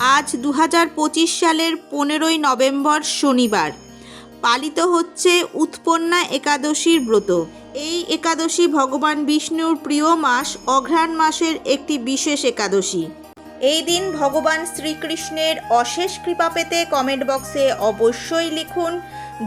আজ দু হাজার পঁচিশ সালের পনেরোই নভেম্বর শনিবার। পালিত হচ্ছে উৎপন্না একাদশীর ব্রত। এই একাদশী ভগবান বিষ্ণুর প্রিয় মাস অঘ্রাণ মাসের একটি বিশেষ একাদশী। এই দিন ভগবান শ্রীকৃষ্ণের অশেষ কৃপা পেতে কমেন্ট বক্সে অবশ্যই লিখুন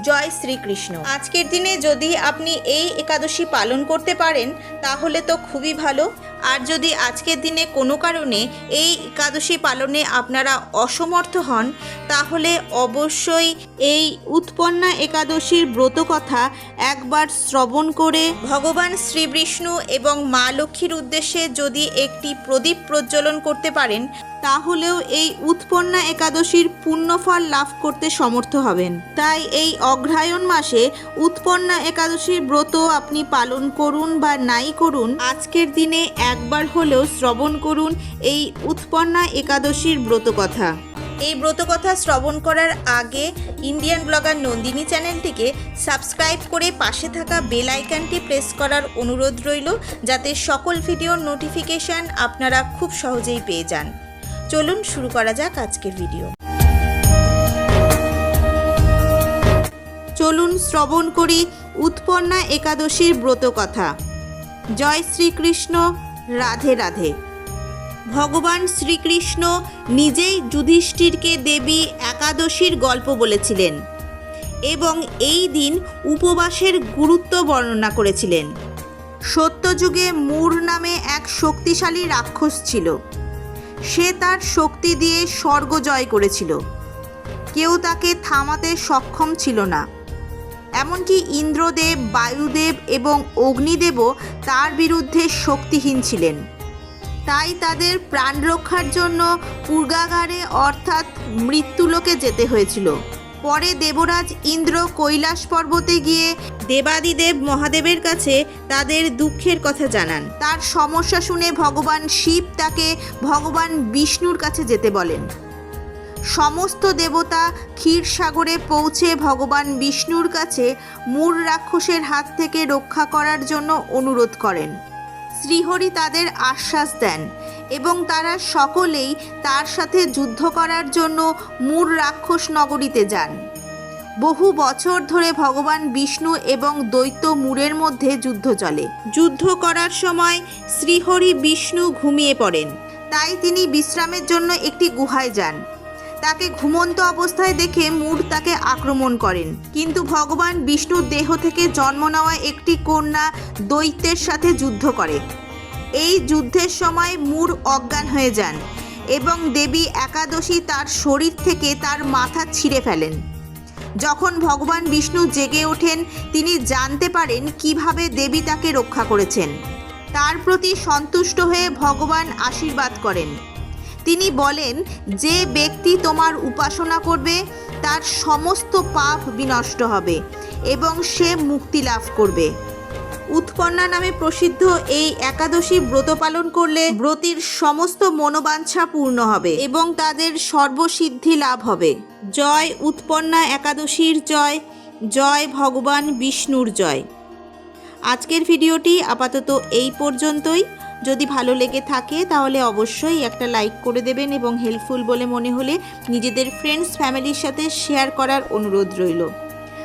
জয় শ্রীকৃষ্ণ। আজকের দিনে যদি আপনি এই একাদশী পালন করতে পারেন, তাহলে তো খুবই ভালো। আর যদি আজকের দিনে কোনো কারণে এই একাদশী পালনে আপনারা অসমর্থ হন, তাহলে অবশ্যই এই উৎপন্না একাদশীর ব্রত কথা একবার শ্রবণ করে ভগবান শ্রী বিষ্ণু এবং মা লক্ষ্মীর উদ্দেশ্যে যদি একটি প্রদীপ প্রজ্বলন করতে পারেন তাহলেও এই উৎপন্না একাদশীর পুণ্যফল লাভ করতে সমর্থ হবেন। তাই এই অগ্রহায়ণ মাসে উৎপন্না একাদশীর ব্রত আপনি পালন করুন বা নাই করুন, আজকের দিনে একবার হলেও শ্রবণ করুন এই উৎপন্না একাদশীর ব্রত কথা। এই ব্রতকথা শ্রবণ করার আগে ইন্ডিয়ান ব্লগার নন্দিনী চ্যানেলটিকে সাবস্ক্রাইব করে পাশে থাকা বেল আইকনটি প্রেস করার অনুরোধ রইল, যাতে সকল ভিডিওর নোটিফিকেশান আপনারা খুব সহজেই পেয়ে যান। চলুন শুরু করা যাক আজকের ভিডিও। চলুন শ্রবণ করি উৎপন্না একাদশীর ব্রত কথা। জয় শ্রীকৃষ্ণ, রাধে রাধে। ভগবান শ্রীকৃষ্ণ নিজেই যুধিষ্ঠিরকে দেবী একাদশীর গল্প বলেছিলেন এবং এই দিন উপবাসের গুরুত্ব বর্ণনা করেছিলেন। সত্যযুগে মূর নামে এক শক্তিশালী রাক্ষস ছিল। সে তার শক্তি দিয়ে স্বর্গ জয় করেছিল। কেউ তাকে থামাতে সক্ষম ছিল না। এমনকি ইন্দ্রদেব, বায়ুদেব এবং অগ্নিদেবও তার বিরুদ্ধে শক্তিহীন ছিলেন। তাই তাদের প্রাণ রক্ষার জন্য পূর্গাগারে অর্থাৎ মৃত্যুলোকে যেতে হয়েছিল। পরে দেবরাজ ইন্দ্র কৈলাস পর্বতে গিয়ে দেবাদিদেব মহাদেবের কাছে তাদের দুঃখের কথা জানান। তার সমস্যা শুনে ভগবান শিব তাকে ভগবান বিষ্ণুর কাছে যেতে বলেন। সমস্ত দেবতা ক্ষীরসাগরে পৌঁছে ভগবান বিষ্ণুর কাছে মূর রাক্ষসের হাত থেকে রক্ষা করার জন্য অনুরোধ করেন। শ্রীহরি তাদের আশ্বাস দেন এবং তারা সকলেই তার সাথে যুদ্ধ করার জন্য মূর রাক্ষস নগরীতে যান। বহু বছর ধরে ভগবান বিষ্ণু এবং দৈত্য মূরের মধ্যে যুদ্ধ চলে। যুদ্ধ করার সময় শ্রীহরি বিষ্ণু ঘুমিয়ে পড়েন। তাই তিনি বিশ্রামের জন্য একটি গুহায় যান। তাকে ঘুমন্ত অবস্থায় দেখে মূর তাকে আক্রমণ করেন। কিন্তু ভগবান বিষ্ণুর দেহ থেকে জন্ম নেওয়া একটি কন্যা দৈত্যের সাথে যুদ্ধ করে। এই যুদ্ধের সময় মূর অজ্ঞান হয়ে যান এবং দেবী একাদশী তার শরীর থেকে তার মাথা ছিঁড়ে ফেলেন। যখন ভগবান বিষ্ণু জেগে ওঠেন, তিনি জানতে পারেন কীভাবে দেবী তাকে রক্ষা করেছেন। তার প্রতি সন্তুষ্ট হয়ে ভগবান আশীর্বাদ করেন। তিনি বলেন, যে ব্যক্তি তোমার উপাসনা করবে, তার সমস্ত পাপ বিনষ্ট হবে এবং সে মুক্তি লাভ করবে। উৎপন্না নামে প্রসিদ্ধ এই একাদশী ব্রত পালন করলে ব্রতির সমস্ত মনোবাঞ্ছা পূর্ণ হবে এবং তাদের সর্বসিদ্ধি লাভ হবে। জয় উৎপন্না একাদশীর জয় জয় ভগবান বিষ্ণুর জয়। আজকের ভিডিওটি আপাতত এই পর্যন্তই। যদি ভালো লেগে থাকে তাহলে অবশ্যই একটা লাইক করে দেবেন এবং হেল্পফুল বলে মনে হলে নিজেদের ফ্রেন্ডস ফ্যামিলির সাথে শেয়ার করার অনুরোধ রইল।